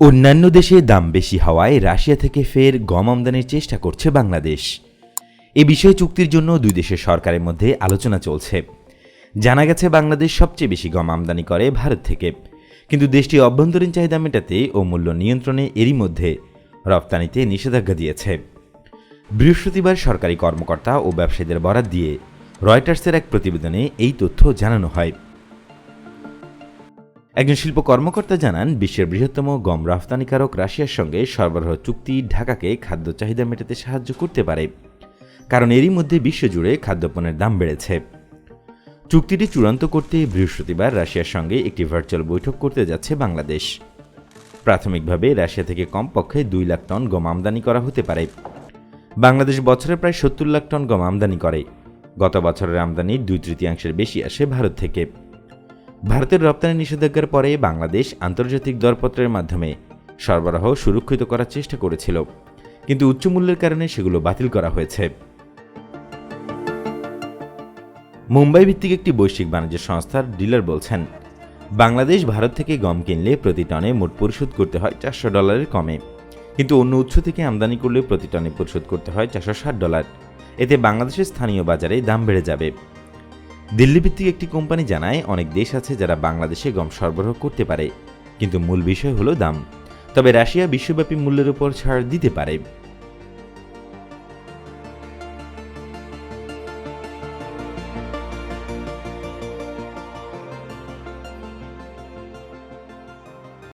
অন্যান্য দেশে দাম বেশি হওয়ায় রাশিয়া থেকে ফের গম আমদানির চেষ্টা করছে বাংলাদেশ। এ বিষয়ে চুক্তির জন্য দুই দেশের সরকারের মধ্যে আলোচনা চলছে। জানা গেছে, বাংলাদেশ সবচেয়ে বেশি গম আমদানি করে ভারত থেকে। কিন্তু দেশটি অভ্যন্তরীণ চাহিদা মেটাতে ও মূল্য নিয়ন্ত্রণে এরই মধ্যে রপ্তানিতে নিষেধাজ্ঞা দিয়েছে। বৃহস্পতিবার সরকারি কর্মকর্তা ও ব্যবসায়ীদের বরাত দিয়ে রয়টার্সের এক প্রতিবেদনে এই তথ্য জানানো হয়। একজন শিল্প কর্মকর্তা জানান, বিশ্বের বৃহত্তম গম রফতানিকারক রাশিয়ার সঙ্গে সরবরাহ চুক্তি ঢাকাকে খাদ্য চাহিদা মেটাতে সাহায্য করতে পারে। কারণ এরই মধ্যে বিশ্বজুড়ে খাদ্যপণ্যের দাম বেড়েছে। চুক্তিটি চূড়ান্ত করতে বৃহস্পতিবার রাশিয়ার সঙ্গে একটি ভার্চুয়াল বৈঠক করতে যাচ্ছে বাংলাদেশ। প্রাথমিকভাবে রাশিয়া থেকে কমপক্ষে দুই লাখ টন গম আমদানি করা হতে পারে। বাংলাদেশ বছরে প্রায় সত্তর লাখ টন গম আমদানি করে। গত বছরের আমদানির দুই তৃতীয়াংশের বেশি আসে ভারত থেকে। ভারতের রপ্তানি নিষেধাজ্ঞার পরে বাংলাদেশ আন্তর্জাতিক দরপত্রের মাধ্যমে সরবরাহ সুরক্ষিত করার চেষ্টা করেছিল। কিন্তু উচ্চ মূল্যের কারণে সেগুলো বাতিল করা হয়েছে। মুম্বাই ভিত্তিক একটি বৈশ্বিক বাণিজ্য সংস্থার ডিলার বলছেন, বাংলাদেশ ভারত থেকে গম কিনলে প্রতি টনে মোট পরিশোধ করতে হয় চারশো ডলারের কমে। কিন্তু অন্য উৎস থেকে আমদানি করলে প্রতি টনে পরিশোধ করতে হয় চারশো ষাট ডলার। এতে বাংলাদেশের স্থানীয় বাজারে দাম বেড়ে যাবে। দিল্লি ভিত্তিক একটি কোম্পানি জানায়, অনেক দেশ আছে যারা বাংলাদেশে গম সরবরাহ করতে পারে। কিন্তু মূল বিষয় হলো দাম। তবে রাশিয়া বিশ্বব্যাপী মূল্যের উপর ছাড় দিতে পারে।